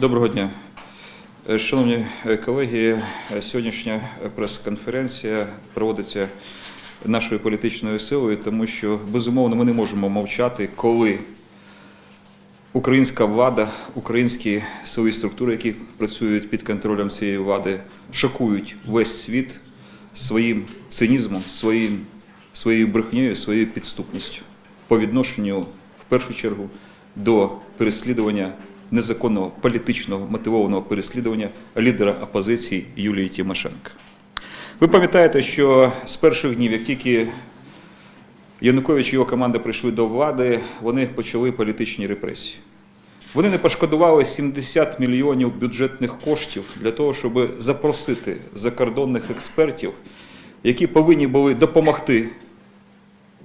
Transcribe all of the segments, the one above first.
Доброго дня. Е, Шановні е, колеги, е, сьогоднішня прес-конференція проводиться нашою політичною силою, тому що безумовно ми не можемо мовчати, коли українська влада, українські силові структури, які працюють під контролем цієї влади, шокують весь світ своїм цинізмом, своїм, своєю брехнею, своєю підступністю по відношенню в першу чергу до переслідування незаконного політичного мотивованого переслідування лідера опозиції Юлії Тимошенко. Ви пам'ятаєте, що з перших днів, як тільки Янукович і його команда прийшли до влади, вони почали політичні репресії. Вони не пошкодували 70 мільйонів бюджетних коштів для того, щоб запросити закордонних експертів, які повинні були допомогти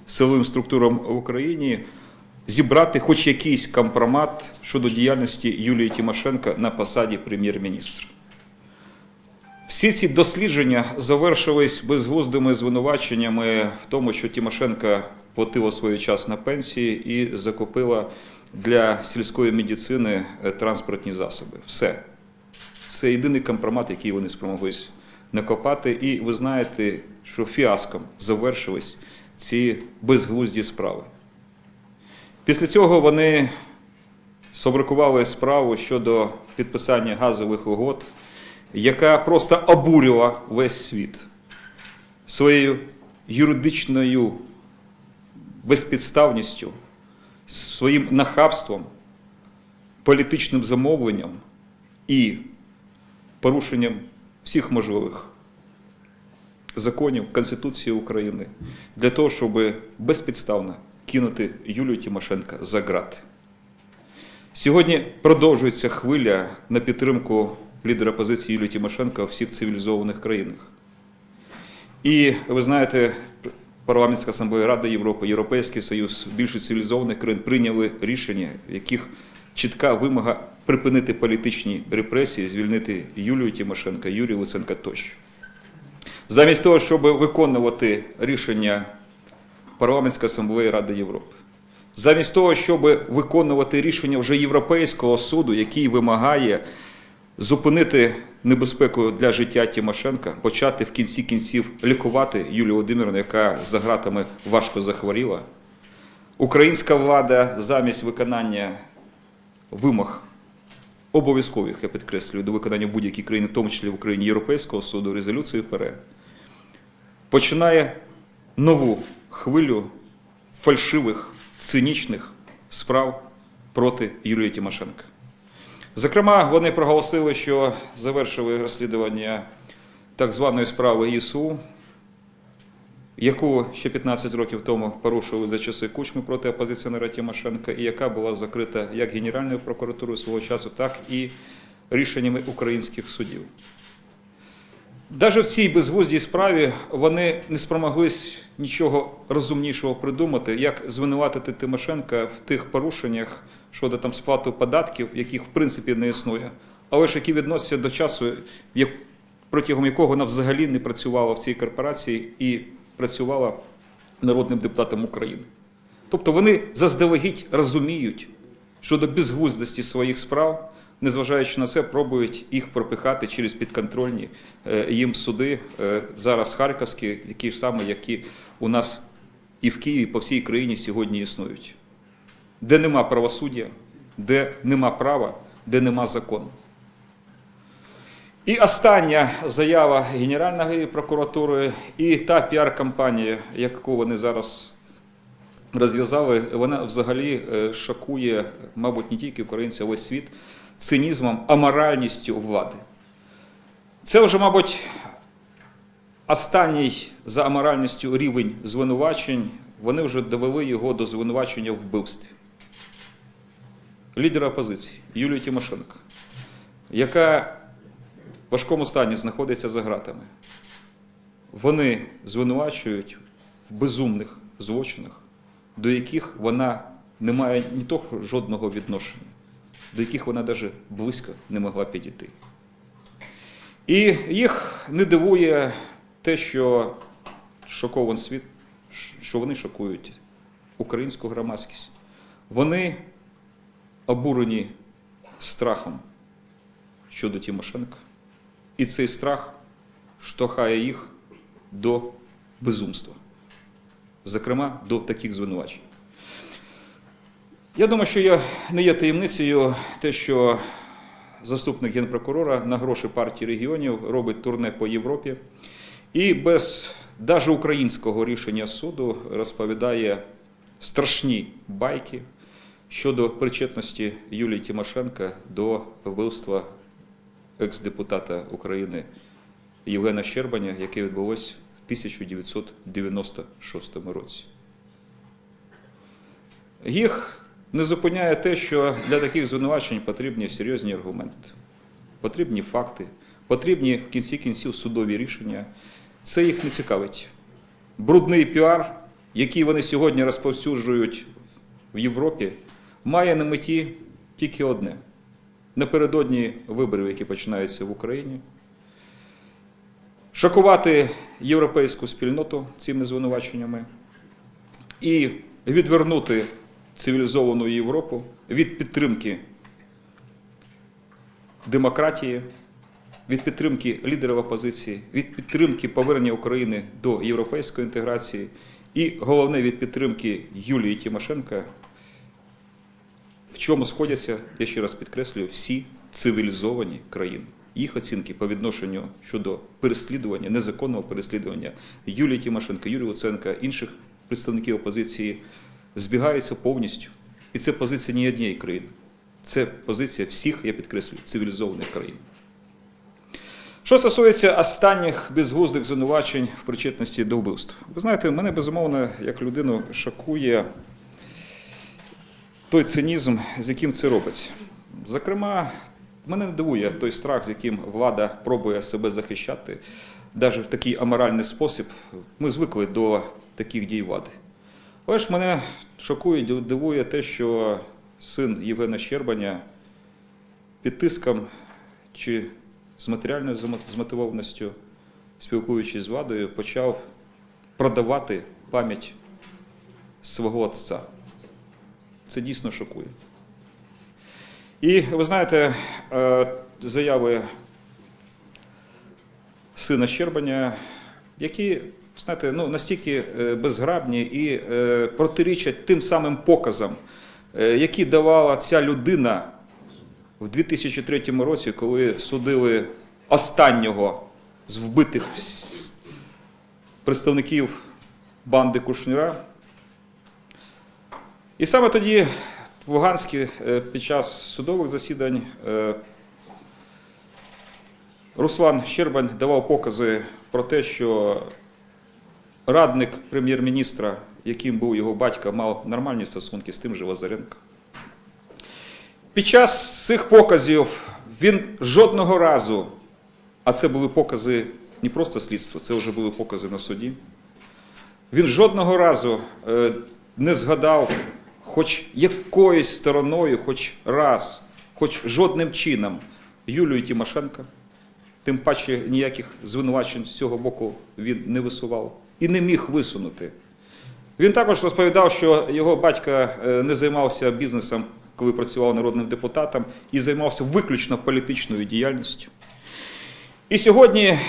силовим структурам в Україні зібрати хоч якийсь компромат щодо діяльності Юлії Тимошенко на посаді прем'єр-міністра. Всі ці дослідження завершились безглуздими звинуваченнями в тому, що Тимошенко платила свій час на пенсії і закупила для сільської медицини е, транспортні засоби. Все. Це єдиний компромат, який вони спромоглись накопати. І ви знаєте, що фіаском завершились ці безглузді справи. Після цього вони сфабрикували справу щодо підписання газових угод, яка просто обурювала весь світ своєю юридичною безпідставністю, своїм нахабством, політичним замовленням і порушенням всіх можливих законів Конституції України для того, щоб безпідставно кинути Юлію Тимошенко за ґрати. Сьогодні продовжується хвиля на підтримку лідера опозиції Юлії Тимошенко у всіх цивілізованих країнах. І ви знаєте, Парламентська асамблея Ради Європи, Європейський Союз, більшість цивілізованих країн прийняли рішення, в яких чітка вимога припинити політичні репресії, звільнити Юлію Тимошенко, Юрія Луценка тощо. Замість того, щоб виконувати рішення Парламентської асамблеї Ради Європи, замість того, щоб виконувати рішення вже Європейського суду, який вимагає зупинити небезпеку для життя Тимошенка, почати в кінці кінців лікувати Юлію Володимирівну, яка за ґратами важко захворіла. Українська влада замість виконання вимог обов'язкових, я підкреслюю, до виконання будь-якої країни, в тому числі в Україні Європейського суду, резолюції ПР, починає нову хвилю фальшивих, цинічних справ проти Юлії Тимошенко. Зокрема, вони проголосили, що завершили розслідування так званої справи ІСУ, яку ще 15 років тому порушили за часи Кучми проти опозиціонера Тимошенка, і яка була закрита як Генеральною прокуратурою свого часу, так і рішеннями українських судів. Навіть в цій безглуздій справі вони не спромоглись нічого розумнішого придумати, як звинуватити Тимошенка в тих порушеннях щодо там сплати податків, яких в принципі не існує, але ж які відносяться до часу, як- протягом якого вона взагалі не працювала в цій корпорації і працювала народним депутатом України. Тобто вони заздалегідь розуміють щодо безглуздості своїх справ, незважаючи на це, пробують їх пропихати через підконтрольні е, їм суди, е, зараз харківські, такі ж самі, які у нас і в Києві, і по всій країні сьогодні існують, де нема правосуддя, де нема права, де нема закону. І остання заява Генеральної прокуратури і та піар-кампанія, яку вони зараз розв'язали, вона взагалі е, шокує, мабуть, не тільки українців, а весь світ цинізмом, аморальністю влади. Це вже, мабуть, останній за аморальністю рівень звинувачень. Вони вже довели його до звинувачення в вбивстві. Лідера опозиції Юлії Тимошенко, яка в важкому стані знаходиться за ґратами. Вони звинувачують в безумних злочинах, до яких вона не має ні того жодного відношення, до яких вона навіть близько не могла підійти. І їх не дивує те, що шокований світ, що вони шокують українську громадськість. Вони обурені страхом щодо Тимошенка. І цей страх штовхає їх до безумства, зокрема до таких звинувачень. Я думаю, що не є таємницею те, що заступник генпрокурора на гроші партії регіонів робить турне по Європі і без навіть українського рішення суду розповідає страшні байки щодо причетності Юлії Тимошенко до вбивства екс-депутата України Євгена Щербаня, яке відбулось в 1996 році. Їх не зупиняє те, що для таких звинувачень потрібні серйозні аргументи, потрібні факти, потрібні в кінці кінців судові рішення. Це їх не цікавить. Брудний піар, який вони сьогодні розповсюджують в Європі, має на меті тільки одне: напередодні виборів, які починаються в Україні, шокувати європейську спільноту цими звинуваченнями і відвернути цивілізовану Європу від підтримки демократії, від підтримки лідерів опозиції, від підтримки повернення України до європейської інтеграції і головне від підтримки Юлії Тимошенко, в чому сходяться, я ще раз підкреслюю, всі цивілізовані країни. Їх оцінки по відношенню щодо переслідування, незаконного переслідування Юлії Тимошенко, Юрія Луценка, інших представників опозиції збігаються повністю. І це позиція не однієї країни. Це позиція всіх, я підкреслюю, цивілізованих країн. Що стосується останніх безглуздих звинувачень в причетності до вбивств, ви знаєте, мене безумовно, як людину, шокує той цинізм, з яким це робиться. Зокрема, мене не дивує той страх, з яким влада пробує себе захищати, навіть в такий аморальний спосіб. Ми звикли до таких дій влади. Але мене шокує, дивує те, що син Євгена Щербаня під тиском чи з матеріальною змотивованістю, спілкуючись з владою, почав продавати пам'ять свого отця. Це дійсно шокує. І ви знаєте, е, заяви сина Щербаня, які знаєте, ну, настільки е, безграбні і е, протирічать тим самим показам, е, які давала ця людина в 2003 році, коли судили останнього з вбитих представників банди Кушніра. І саме тоді в Луганській під час судових засідань Руслан Щербань давав покази про те, що радник прем'єр-міністра, яким був його батько, мав нормальні стосунки з тим же Лазаренко. Під час цих показів він жодного разу, а це були покази не просто слідства, це вже були покази на суді. Він жодного разу е, не згадав, хоч якоюсь стороною, хоч раз, хоч жодним чином Юлію Тимошенко. Тим паче ніяких звинувачень з цього боку він не висував і не міг висунути. Він також розповідав, що його батько е, не займався бізнесом, коли працював народним депутатом, і займався виключно політичною діяльністю. І сьогодні,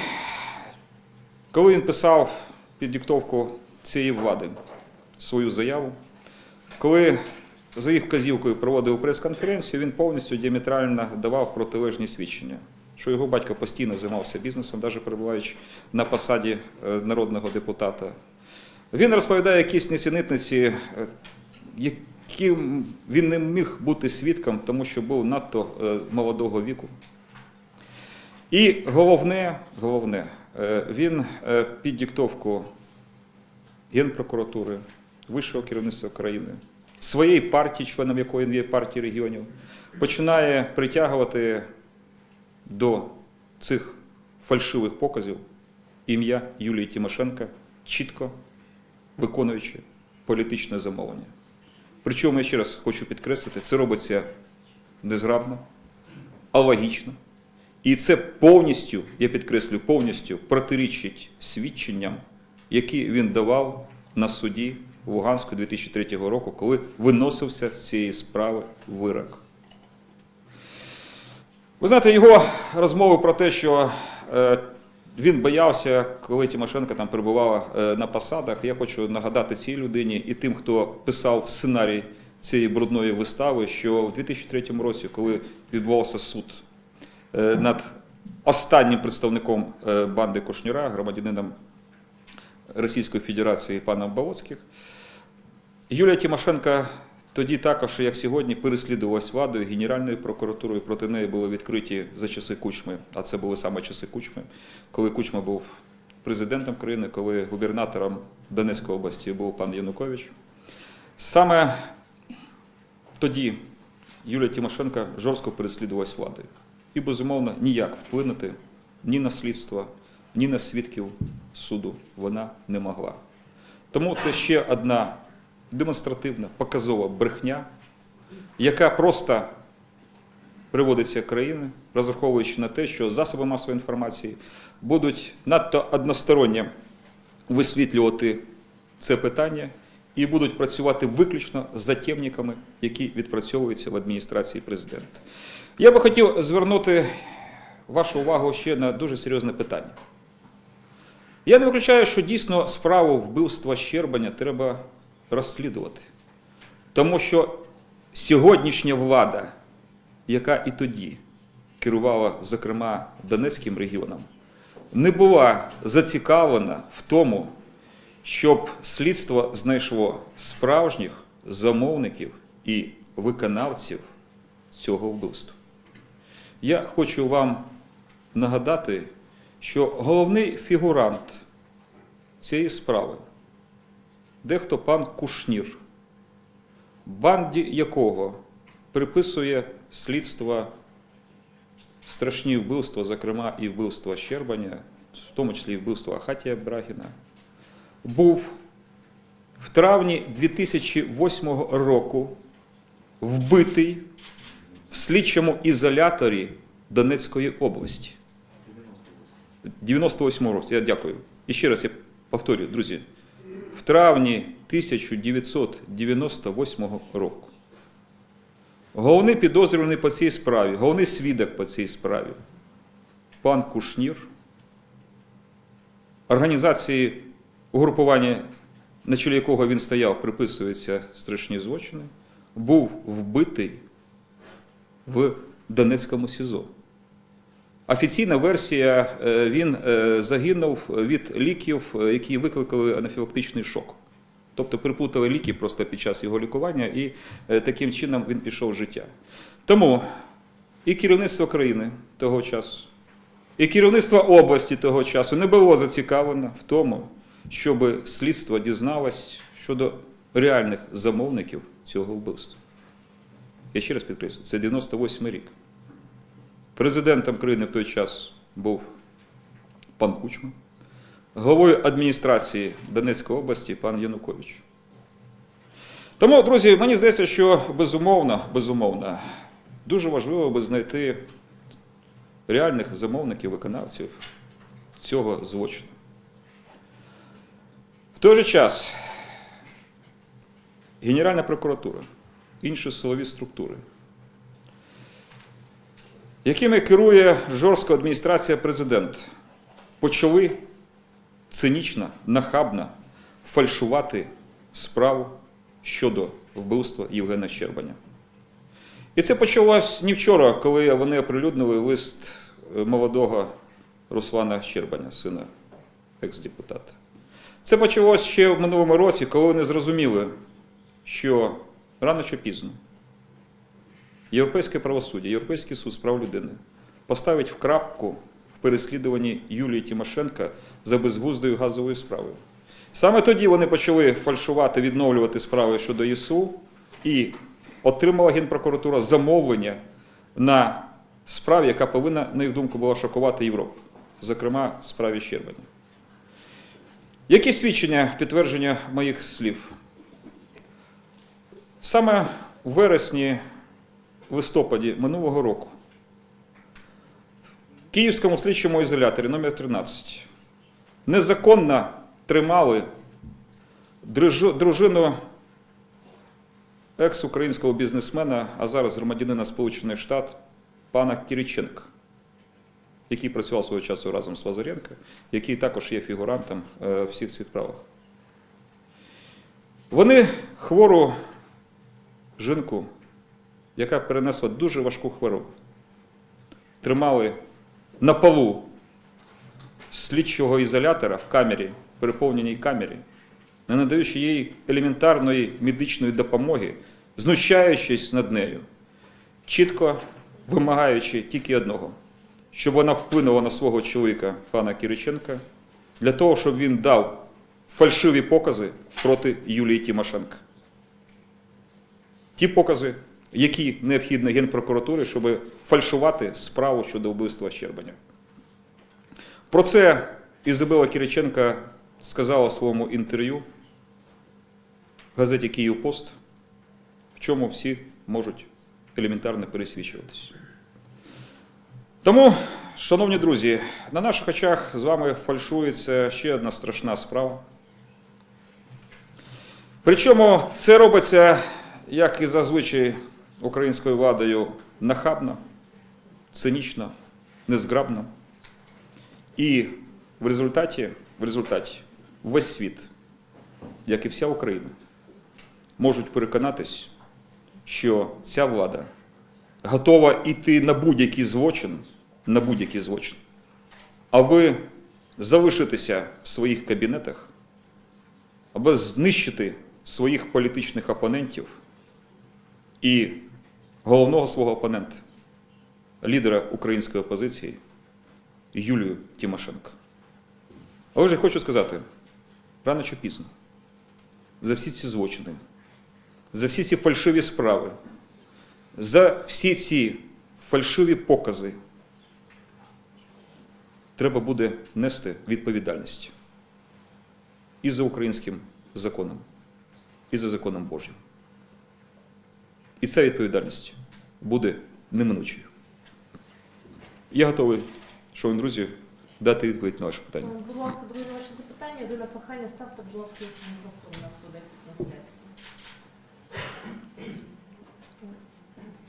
коли він писав під диктовку цієї влади свою заяву, коли за їх вказівкою проводив прес-конференцію, він повністю діаметрально давав протилежні свідчення, що його батько постійно займався бізнесом, навіть перебуваючи на посаді е, народного депутата. Він розповідає якісь несенітниці, е, яким він не міг бути свідком, тому що був надто е, молодого віку. І головне, головне, він під диктовку Генпрокуратури, вищого керівництва країни, своєї партії, членом якої він є партії регіонів, починає притягувати до цих фальшивих показів ім'я Юлії Тимошенко, чітко виконуючи політичне замовлення. Причому, я ще раз хочу підкреслити, це робиться незграбно, а логічно. І це повністю, я підкреслю, повністю протирічить свідченням, які він давав на суді в Луганську 2003 року, коли виносився з цієї справи вирок. Ви знаєте, його розмови про те, що е, він боявся, коли Тимошенко там перебувала е, на посадах. Я хочу нагадати цій людині і тим, хто писав сценарій цієї брудної вистави, що в 2003 році, коли відбувався суд е, над останнім представником банди Кушніра, громадянином Російської Федерації паном Болоцьких, Юлія Тимошенко тоді також, як сьогодні, переслідувалась владою, Генеральною прокуратурою. Проти неї були відкриті за часи Кучми, а це були саме часи Кучми, коли Кучма був президентом країни, коли губернатором Донецької області був пан Янукович. Саме тоді Юлія Тимошенко жорстко переслідувалась владою. І, безумовно, ніяк вплинути ні на слідство, ні на свідків суду вона не могла. Тому це ще одна демонстративна, показова брехня, яка просто приводиться країни, розраховуючи на те, що засоби масової інформації будуть надто односторонньо висвітлювати це питання і будуть працювати виключно з затємниками, які відпрацьовуються в адміністрації президента. Я би хотів звернути вашу увагу ще на дуже серйозне питання. Я не виключаю, що дійсно справу вбивства Щербаня треба розслідувати. Тому що сьогоднішня влада, яка і тоді керувала, зокрема, Донецьким регіоном, не була зацікавлена в тому, щоб слідство знайшло справжніх замовників і виконавців цього вбивства. Я хочу вам нагадати, що головний фігурант цієї справи дехто пан Кушнір, банді якого приписує слідство страшні вбивства, зокрема і вбивства Щербаня, в тому числі і вбивство Ахатія Брагіна, був в травні 2008 року вбитий в слідчому ізоляторі Донецької області. 98 році, я дякую. І ще раз я повторюю, друзі, в травні 1998 року. Головний підозрюваний по цій справі, головний свідок по цій справі, пан Кушнір, організації угрупування, на чолі якого він стояв, приписуються страшні злочини, був вбитий в Донецькому СІЗО. Офіційна версія, е, він е, загинув від ліків, е, які викликали анафілактичний шок. Тобто переплутали ліки просто під час його лікування, і таким чином він пішов з життя. Тому і керівництво країни того часу, і керівництво області того часу не було зацікавлено в тому, щоб слідство дізналось щодо реальних замовників цього вбивства. Я ще раз підкреслюю, це 98 рік. Президентом країни в той час був пан Кучма, головою адміністрації Донецької області пан Янукович. Тому, друзі, мені здається, що безумовно, безумовно, дуже важливо би знайти реальних замовників, виконавців цього злочину. В той же час Генеральна прокуратура, інші силові структури якими керує жорстка адміністрація президента, почали цинічно, нахабно фальшувати справу щодо вбивства Євгена Щербаня. І це почалось не вчора, коли вони оприлюднили лист е, молодого Руслана Щербаня, сина екс-депутата. Це почалось ще в минулому році, коли вони зрозуміли, що рано чи пізно Європейське правосуддя, Європейський суд з прав людини поставить в крапку в переслідуванні Юлії Тимошенка за безглуздою газовою справою. Саме тоді вони почали фальшувати, відновлювати справи щодо ЄСУ і отримала Генпрокуратура замовлення на справі, яка повинна, на їх думку, була шокувати Європу, зокрема справі Щербаня. Які свідчення підтвердження моїх слів? Саме в вересні в листопаді минулого року в Київському слідчому ізоляторі номер 13 незаконно тримали дружину екс-українського бізнесмена, а зараз громадянина Сполучених Штатів пана Кириченка, який працював свого часу разом з Лазаренко, який також є фігурантом е, всіх цих справах. Вони хвору жінку, яка перенесла дуже важку хворобу, тримали на полу слідчого ізолятора в камері, переповненій камері, не надаючи їй елементарної медичної допомоги, знущаючись над нею, чітко вимагаючи тільки одного, щоб вона вплинула на свого чоловіка, пана Кириченка, для того, щоб він дав фальшиві покази проти Юлії Тимошенко. Ті покази, які необхідні Генпрокуратурі, щоб фальшувати справу щодо вбивства Щербаня. Про це Ізабела Кириченка сказала в своєму інтерв'ю в газеті Київ Пост, в чому всі можуть елементарно пересвідчуватись. Тому, шановні друзі, на наших очах з вами фальшується ще одна страшна справа. Причому це робиться, як і зазвичай, українською владою нахабно, цинічно, незграбно. І в результаті, в результаті весь світ, як і вся Україна, можуть переконатись, що ця влада готова йти на будь-який злочин, на будь-який злочин, аби залишитися в своїх кабінетах, аби знищити своїх політичних опонентів і головного свого опонента, лідера української опозиції Юлію Тимошенко. Але я хочу сказати, рано чи пізно, за всі ці злочини, за всі ці фальшиві справи, за всі ці фальшиві покази треба буде нести відповідальність і за українським законом, і за законом Божим. І ця відповідальність буде неминучою. Я готовий, шановні друзі, дати відповідь на ваше питання. Ну, Будь ласка, друзі, ваші запитання. Єдине прохання, ставте, будь ласка, мікрофон у нас ведеться трансляція.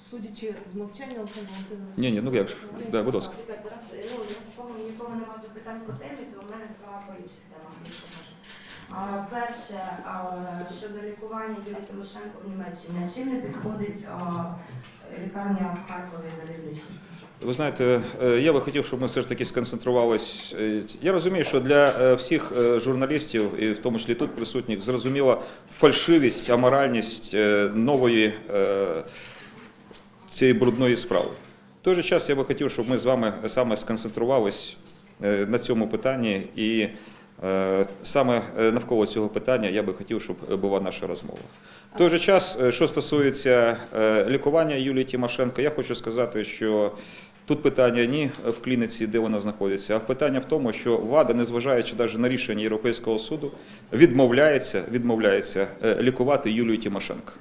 Судячи з мовчання, Олександр Валентинович. Ні, ні, ну як ж. Да, будь ласка. Раз, ну, насправді нікого немає запитань по темі, то в мене два по інших. Перше, а, щодо лікування Юлії Тимошенко в Німеччині, чим не підходить лікарня в Харкові залізничній? Ви знаєте, е, я би хотів, щоб ми все ж таки сконцентрувались. Е, Я розумію, що для е, всіх журналістів, і в тому числі тут присутніх, зрозуміла фальшивість, аморальність нової цієї брудної справи. В той же час я би хотів, щоб ми з вами саме сконцентрувались на цьому питанні і саме е, навколо цього питання я би хотів, щоб була наша розмова. В той же час, е, що стосується е, лікування Юлії Тимошенко, я хочу сказати, що тут питання ні в клініці, де вона знаходиться, а питання в тому, що влада, незважаючи навіть на рішення Європейського суду, відмовляється, відмовляється е, лікувати Юлію Тимошенко.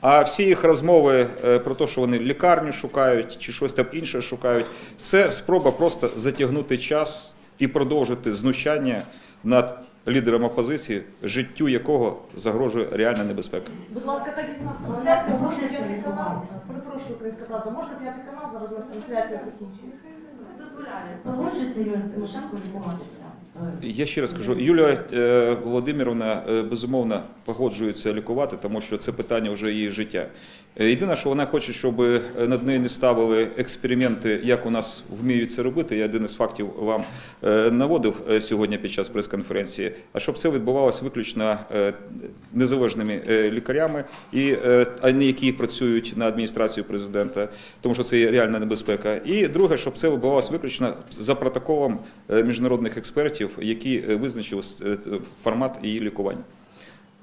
А всі їх розмови е, про те, що вони лікарню шукають чи щось там інше шукають, це спроба просто затягнути час і продовжити знущання над лідером опозиції, життю якого загрожує реальна небезпека. Будь ласка, так як у нас трансляція, можна п'ятий канал? Перепрошую, українська правда, можна п'ятий канал, зараз у нас трансляція закінчується. Погоджується Юлія Тимошенко лікуватися? Я ще раз кажу, Юлія е, Володимировна е, безумовно погоджується лікувати, тому що це питання вже її життя. Е, Єдине, що вона хоче, щоб е, над нею не ставили експерименти, як у нас вміють це робити. Я один із фактів вам е, наводив сьогодні під час прес-конференції. А щоб це відбувалося виключно незалежними лікарями, і а не які працюють на адміністрацію президента, тому що це є реальна небезпека. І друге, щоб це відбувалося виключно за протоколом міжнародних експертів, які визначили формат її лікування.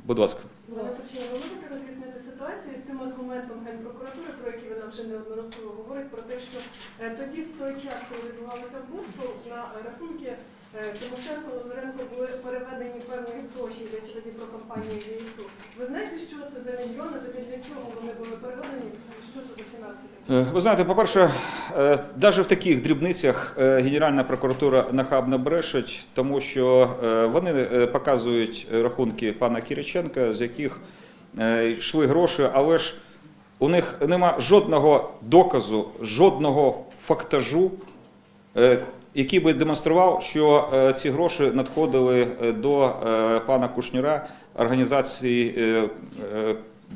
Будь ласка. Пане Турчинов, ви можете роз'яснити ситуацію з тим аргументом Генпрокуратури, про який ви нам неодноразово говорить, про те, що е, тоді, в той час, коли відбувалося вбивство, на рахунки е, Тимошенко Лазаренко були переведені певні гроші, йдеться тоді про компанію ЄСУ. Ви знаєте, що це за мільйони, тоді для чого вони були переведені, що це за фінанси? Е, Ви знаєте, по-перше, навіть в таких дрібницях Генеральна прокуратура нахабно брешить, тому що вони показують рахунки пана Кириченка, з яких йшли гроші, але ж у них нема жодного доказу, жодного фактажу, е, який би демонстрував, що е, ці гроші надходили е, до пана Кушніра, організації,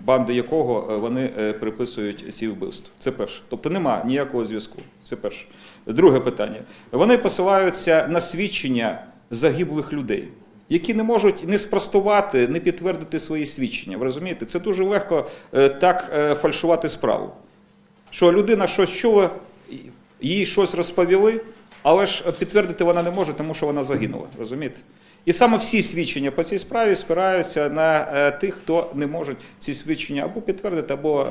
банди якого вони приписують ці вбивства. Це перше. Тобто нема ніякого зв'язку. Це перше. Друге питання. Вони посилаються на свідчення загиблих людей. Які не можуть не спростувати, не підтвердити свої свідчення. Ви розумієте? Це дуже легко е, так е, фальшувати справу. Що людина щось чула, їй щось розповіли, але ж підтвердити вона не може, тому що вона загинула. Розумієте? І саме всі свідчення по цій справі спираються на е, тих, хто не може ці свідчення або підтвердити, або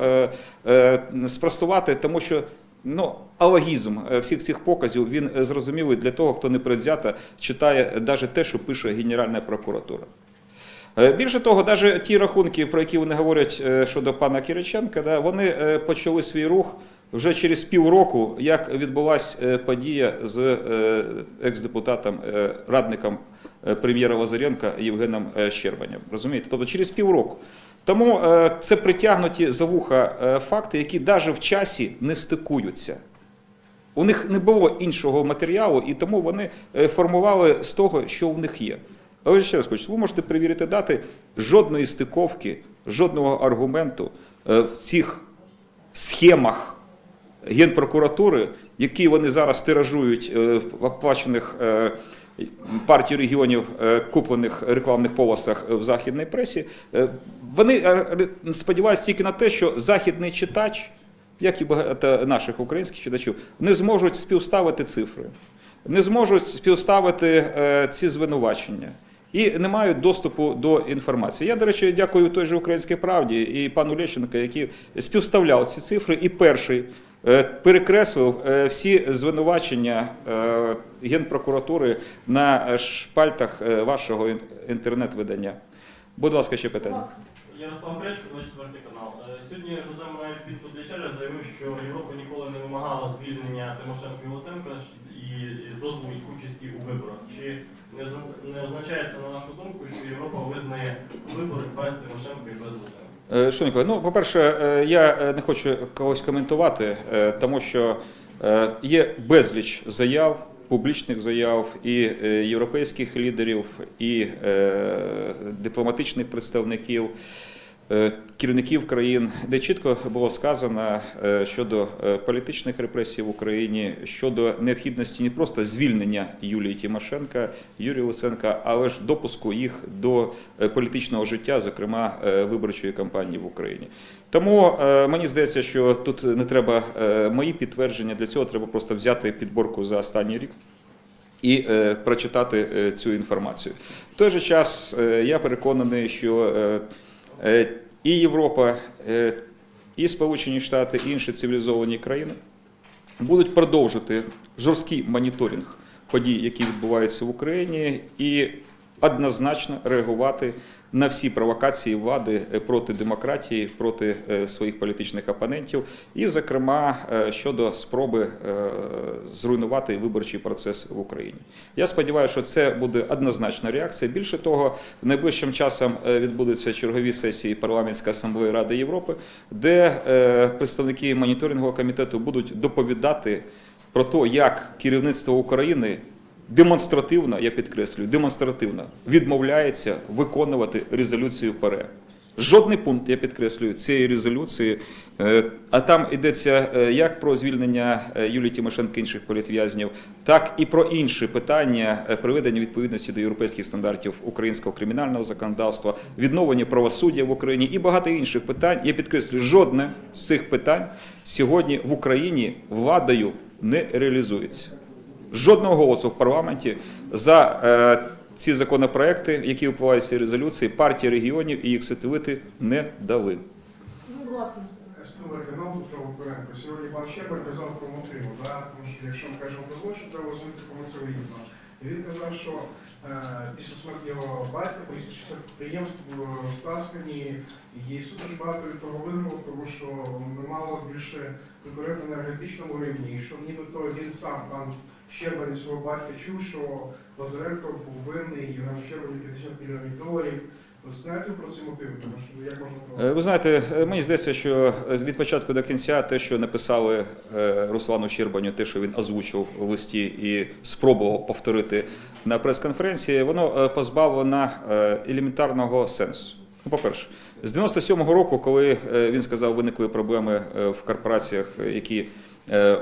спростувати, тому що ну, алогізм е, всіх цих показів він е, зрозумілий для того, хто не предвзято читає навіть те, що пише Генеральна прокуратура. Е, Більше того, навіть ті рахунки, про які вони говорять е, щодо пана Кириченка, да, вони е, почали свій рух вже через півроку, як відбулася е, подія з е, екс-депутатом, е, радником е, прем'єра Лазаренка Євгеном е, Щербанем. Розумієте? Тобто через півроку. Тому е, це притягнуті за вуха е, факти, які навіть в часі не стикуються. У них не було іншого матеріалу, і тому вони е, формували з того, що у них є. Але ще раз хочу, ви можете перевірити дати жодної стиковки, жодного аргументу в цих схемах Генпрокуратури, які вони зараз тиражують в оплачених партій регіонів, е, куплених рекламних полосах в західній пресі, е, вони е, сподіваються тільки на те, що західний читач, як і багато наших українських читачів, не зможуть співставити цифри, не зможуть співставити ці звинувачення. І не мають доступу до інформації. Я, до речі, дякую той же українській правді і пану Лещенко, який співставляв ці цифри, і перший перекреслив е, всі звинувачення е, Генпрокуратури на шпальтах е, вашого інтернет-видання. Будь ласка, ще питання. Ярослав Гречко, 24 канал. Е, Сьогодні Жозе Мануель Пінто Дечеля заявив, що Європа ніколи не вимагала звільнення Тимошенко і Луценка і дозволу їх участі у виборах. Чи не озна- не означає це, на нашу думку, що Європа визнає вибори без Тимошенко і без Луценка? Е, Шановні колеги, ну, по-перше, е, я е, не хочу когось коментувати, е, тому що е, є безліч заяв, публічних заяв і е, європейських лідерів, і е, дипломатичних представників. Е, Керівників країн, де чітко було сказано е, щодо е, політичних репресій в Україні, щодо необхідності не просто звільнення Юлії Тимошенка, Юрія Луценка, але ж допуску їх до політичного життя, зокрема виборчої кампанії в Україні. Тому мені здається, що тут не треба мої підтвердження. Для цього треба просто взяти підборку за останній рік. І е, прочитати е, цю інформацію. В той же час е, я переконаний, що е, і Європа, е, і Сполучені Штати, і інші цивілізовані країни будуть продовжити жорсткий моніторинг подій, які відбуваються в Україні, і однозначно реагувати на всі провокації влади е, проти демократії, проти е, своїх політичних опонентів, і, зокрема, е, щодо спроби зруйнувати виборчий процес в Україні. Я сподіваюся, що це буде однозначна реакція. Більше того, найближчим часом відбудуться чергові сесії парламентської асамблеї Ради Європи, де представники моніторингового комітету будуть доповідати про те, як керівництво України демонстративно, я підкреслюю, демонстративно відмовляється виконувати резолюцію ПАРЕ. Жодний пункт, я підкреслюю, цієї резолюції, е, а там йдеться е, як про звільнення е, Юлії Тимошенко інших політв'язнів, так і про інші питання приведення відповідності до європейських стандартів українського кримінального законодавства, відновлення правосуддя в Україні і багато інших питань. Я підкреслюю, жодне з цих питань сьогодні в Україні владою не реалізується. Жодного голосу в парламенті за е, ці законопроекти, які впливають з цієї резолюції, партії регіонів і їх сателіти не дали. Ну, Петро Лукуренко. Сьогодні пан Щербер казав про мотиву, да? тому що якщо ми кажемо про злочин, треба розуміти, кому це вигідно. І він казав, що е, після смерті його батька 360 підприємств е, розтаскані, і суд дуже багато від того виграв, тому що немало більше конкурентів на енергетичному рівні, і що нібито він сам, пан Від свого батька чув, що Лазаренко був винний Євгену Щерберу 50 мільйонів доларів знаєте про ці мотиви, що як можна Е. Ви знаєте, е, мені здається, що від початку до кінця те, що написали е, Руслану Щербаню, те, що він озвучив у листі і спробував повторити на прес-конференції, воно позбавлено елементарного сенсу. Ну, По-перше, з 97-го року, коли він сказав, виникли проблеми в корпораціях, які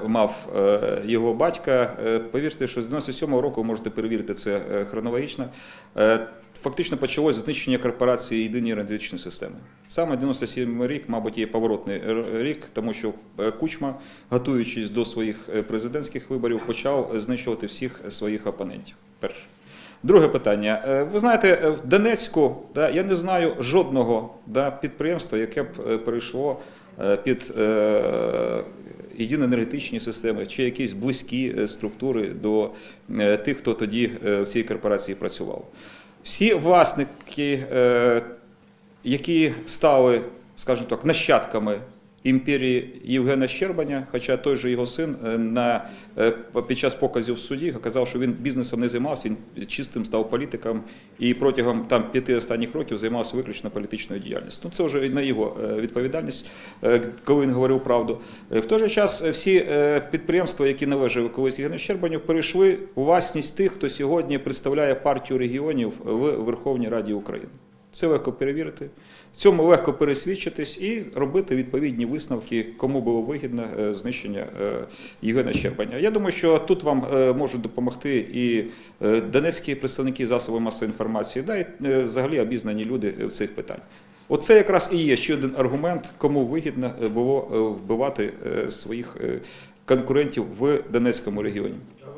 мав е, його батька, е, повірте, що з 97-го року ви можете перевірити це е, хронологічно. е, Фактично почалось знищення корпорації єдиної енергетичної системи. Саме 97 рік, мабуть, є поворотний рік, тому що е, Кучма, готуючись до своїх е, президентських виборів, почав знищувати всіх своїх опонентів. Перше. Друге питання. Е, Ви знаєте, е, в Донецьку да, я не знаю жодного да, підприємства, яке б е, перейшло е, під е, єдині енергетичні системи чи якісь близькі е, структури до е, тих, хто тоді е, в цій корпорації працював. Всі власники, е, які стали, скажімо так, нащадками імперії Євгена Щербаня, хоча той же його син е, на, е, під час показів в суді казав, що він бізнесом не займався, він чистим став політиком і протягом там, п'яти останніх років займався виключно політичною діяльністю. Ну, це вже не його е, відповідальність, коли він говорив правду. В той же час всі підприємства, які належали колись Євгену Щербаню, перейшли у власність тих, хто сьогодні представляє партію регіонів в Верховній Раді України. Це легко перевірити, в цьому легко пересвідчитись і робити відповідні висновки, кому було вигідно е, знищення е, Євгена Щербаня. Я думаю, що тут вам е, можуть допомогти і е, донецькі представники засобів масової інформації, да, і взагалі обізнані люди в цих питань. Оце якраз і є ще один аргумент, кому вигідно було вбивати своїх конкурентів в Донецькому регіоні.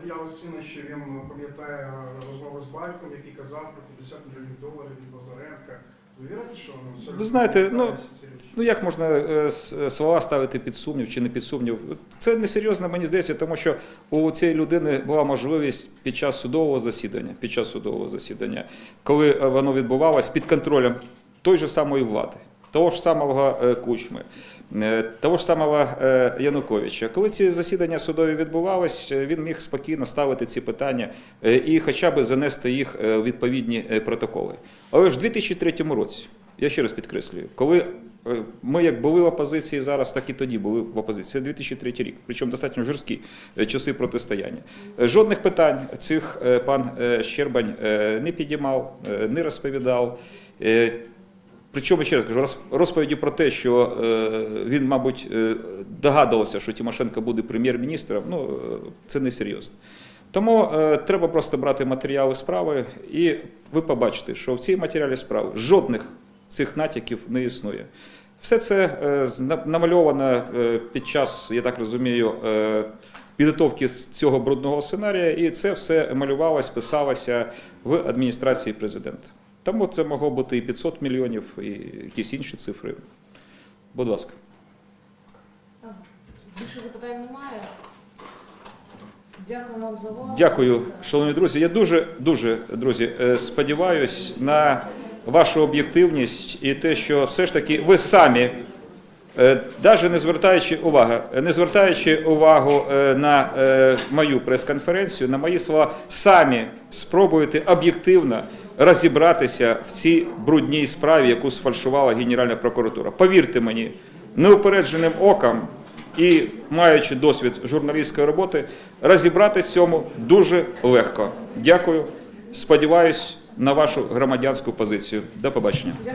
А заява сина, що він пам'ятає розмови з батьком, який казав про 50 мільйонів доларів від Базаренка. Ви вірите, що це Ви знаєте, ну? Ну як можна е, слова ставити під сумнів чи не під сумнів? Це несерйозно, мені здається, тому що у цієї людини була можливість під час судового засідання, під час судового засідання, коли е, воно відбувалось під контролем той же самої влади, того ж самого е, Кучми, е, того ж самого е, Януковича. Коли ці засідання судові відбувались, він міг спокійно ставити ці питання і хоча б занести їх в відповідні протоколи. Але ж в 2003 році, я ще раз підкреслюю, коли ми як були в опозиції зараз, так і тоді були в опозиції. Це 2003 рік, причому достатньо жорсткі часи протистояння. Жодних питань цих пан Щербань не підіймав, не розповідав. Причому ще раз кажу, розповіді про те, що е, він, мабуть, е, догадувався, що Тимошенко буде прем'єр-міністром, ну е, це не серйозно. Тому треба просто брати матеріали справи, і ви побачите, що в цій матеріалі справи жодних цих натяків не існує. Все це намальовано під час, я так розумію, підготовки цього брудного сценарія, і це все малювалось, писалося в адміністрації президента. Тому це могло бути і 500 мільйонів, і якісь інші цифри. Будь ласка. Більше запитань немає. Дякую вам за увагу. Дякую, шановні друзі. Я дуже, дуже, друзі, е, сподіваюсь на вашу об'єктивність і те, що все ж таки ви самі, навіть не звертаючи увагу, не звертаючи увагу е, на е, мою прес-конференцію, на мої слова, самі спробуєте об'єктивно розібратися в цій брудній справі, яку сфальшувала Генеральна прокуратура. Повірте мені, неупередженим оком і маючи досвід журналістської роботи, розібратися цьому дуже легко. Дякую. Сподіваюсь на вашу громадянську позицію. До побачення.